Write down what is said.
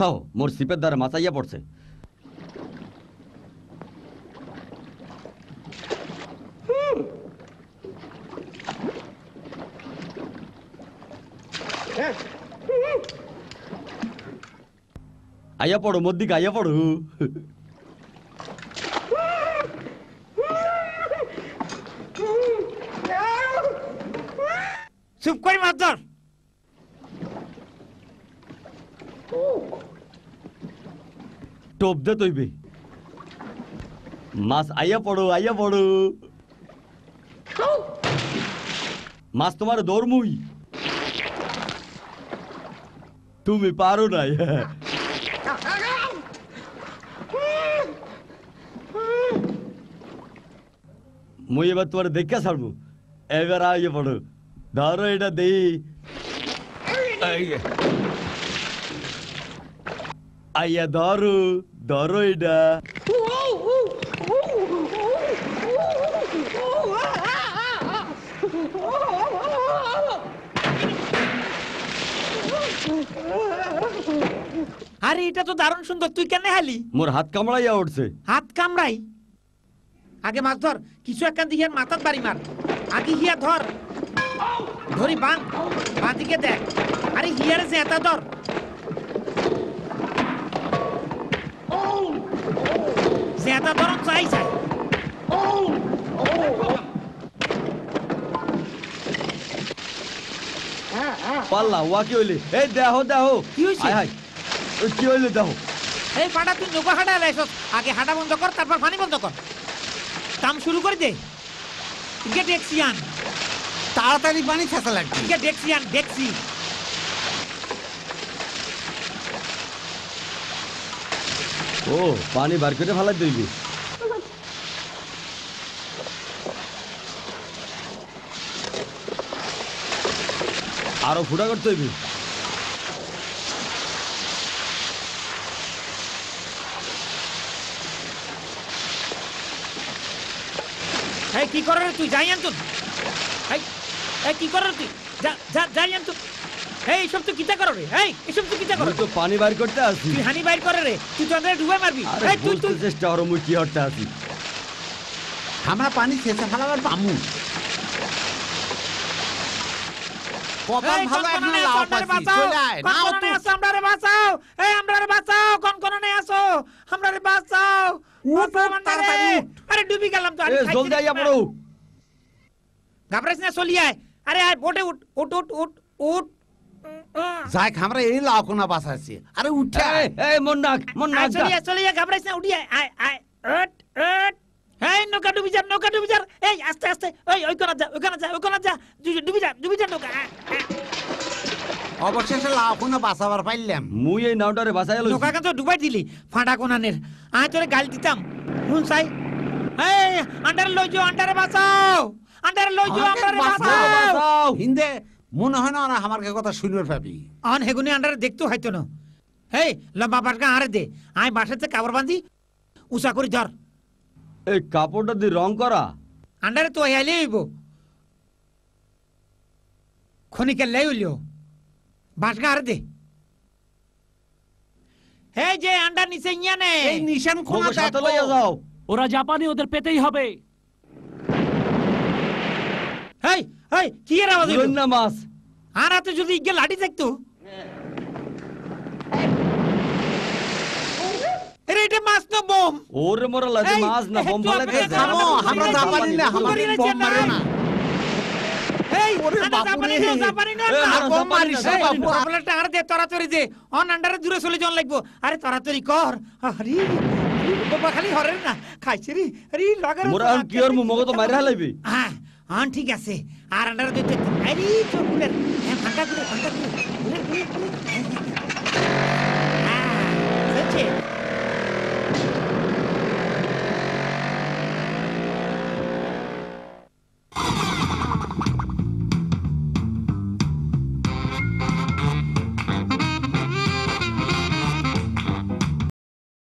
খাও মোর সিপের দ্বারা মাচাইয়া পড়ছে। আইয়া পড়ো, মোর দিকে আইয়া পড়ো। চুপ করে, মাছ টোপ দে তৈবে মাছ আইয়া পড়ো আইয়া পড়ো। মাছ তোমার দৌড়মুই তুমি পারো নাই। মুই এবার তোমার দেখা ছাড়বো। এবার আইয়া পড়ো। ধরো এটা দেই। আইয়া ধরো ধরো এটা। আরে এটা তো দারুণ সুন্দর। তুই কেন হালি? মোর হাত কামড়াইয়া উঠছে। হাত কামড়াই? আগে মাছ ধর কিছু একখান দিয়ে মাথাত বাড়ি মার। আগে হিয়া ধর। ধরি বান বাঁদিকে দেখ। আরে হিয়ারে যে এটা ধর। চাই চাই পাল্লা ওয়া কি হইলে? এই দেহ দেহ কি হইছে? কি হইলে দেহ এই ফাটা তুই নৌকা হাঁটা এলাইছ আগে হাঁটা বন্ধ কর তারপর পানি বন্ধ কর। কাম শুরু করে দে। ডেক্সি আন তাড়াতাড়ি পানি ছেঁচা লাগছে ইকে ডেক্সি আন ও, পানি বার করে ফেলাই দইবি আরও ফুটা করতে হইবি। কি করার তুই? যাই আন তুই কি করার তুই? যা যাই আন তুই এই এসব তুই কিতা করো রে? এই এসব তুই কিতা করো তো পানি বার করতে আসি। তুই হানি বাইর করে রে? তুই তো আমাদের ডুবে মারবি। এই তুই তুই। চেষ্টা করো মুই কি হরতে আসি। আমরা পানি ছেঁচা ফেলাবার পামু। কপাল ভালো কনকনে লাউ পাচ্ছি বাঁচাও, চলে আয়। নাও তো আমরারে বাঁচাও। এই আমরারে বাঁচাও কনকনে আসো। আমরারে বাঁচাও। উঠ, বাঁচাও উঠ, আমরারে। তাড়াতাড়ি আরে ডুবি গেলাম তো এ জলদি না আইয়া পড়ো ঘাবড়াইস না চলি আয়। আরে আয় বোটে উঠ উঠ উঠ উঠ উঠ। যাই আমরা এই লাউ কোনা বাঁচাচ্ছি আরে উঠে এই, আয়। এই মন নাক মন আয় নাক চলি আয় চলি আয় ঘাবড়াইস না উঠি আয় আয় আয় উঠ উঠ এই নৌকা ডুবি যা নৌকা ডুবি যা এই আস্তে আস্তে ওই ওই কোনা যা ওই কোনা যা ওই কোনা যা ডুবি ডুবি যা ডুবি যা নৌকা আয়, আয়। অবশেষে লাউ বাঁচাবার পাইলাম মুই এই নাওটারে বাঁচাই লইছি নৌকা তো ডুবাই দিলি ফাঁটা কোনানের আয় তোরে গাল দিতাম শুন সাই এই আন্ডারে লই যাও আন্ডারে বাঁচাও আন্ডারে লই যাও আন্ডারে বাঁচাও হিন্দে মনে হয় না ওরা আমার কথা শুনবে পাবি অন হেগুনি আন্ডারে দেখতো হয়তো না। হেই লম্বা বাটকা আরে দে। আয় বাসাতে কাপড় বাঁধি উষা করে ধর। এই কাপড়টা দিয়ে রং করা। আন্ডারে তো আইলে হইব। খনিকে লাই হইলিও বাটকা আরে দে। এই যে আন্ডার নিচে ইয়া নে। এই নিশান কোনা যাও। ওরা জাপানি ওদের পেতেই হবে। এই কি এর আওয়াজ হইল? ধরুন না মাছ। আর হাতে যদি ইগে লাঠি থাকতো? এরে এটা মাছ না বোম? ওরে মোরা লাগে মাছ না বোম আপনাকে এই থামো আমরা জাপানি না আমরা বোম মারে না। এই ওরে আন্ডা বাপুরে। জাপানি না না এ, বোম মারিস না, বাপু। দে তাড়াতাড়ি দে অন আন্ডারে দূরে চলে জন লাগবো। আরে তাড়াতাড়ি কর। আরে বাবা খালি হরে না খাইছে রে। আরে লাগার মোরা কি ওর মগো তো মাইরা হালাইবি? হ্যাঁ। হ্যাঁ ঠিক আছে। আর আন্ডার দিতে আরে চোখ খুলে হ্যাঁ ফাঁকা খুলে ফাঁকা করে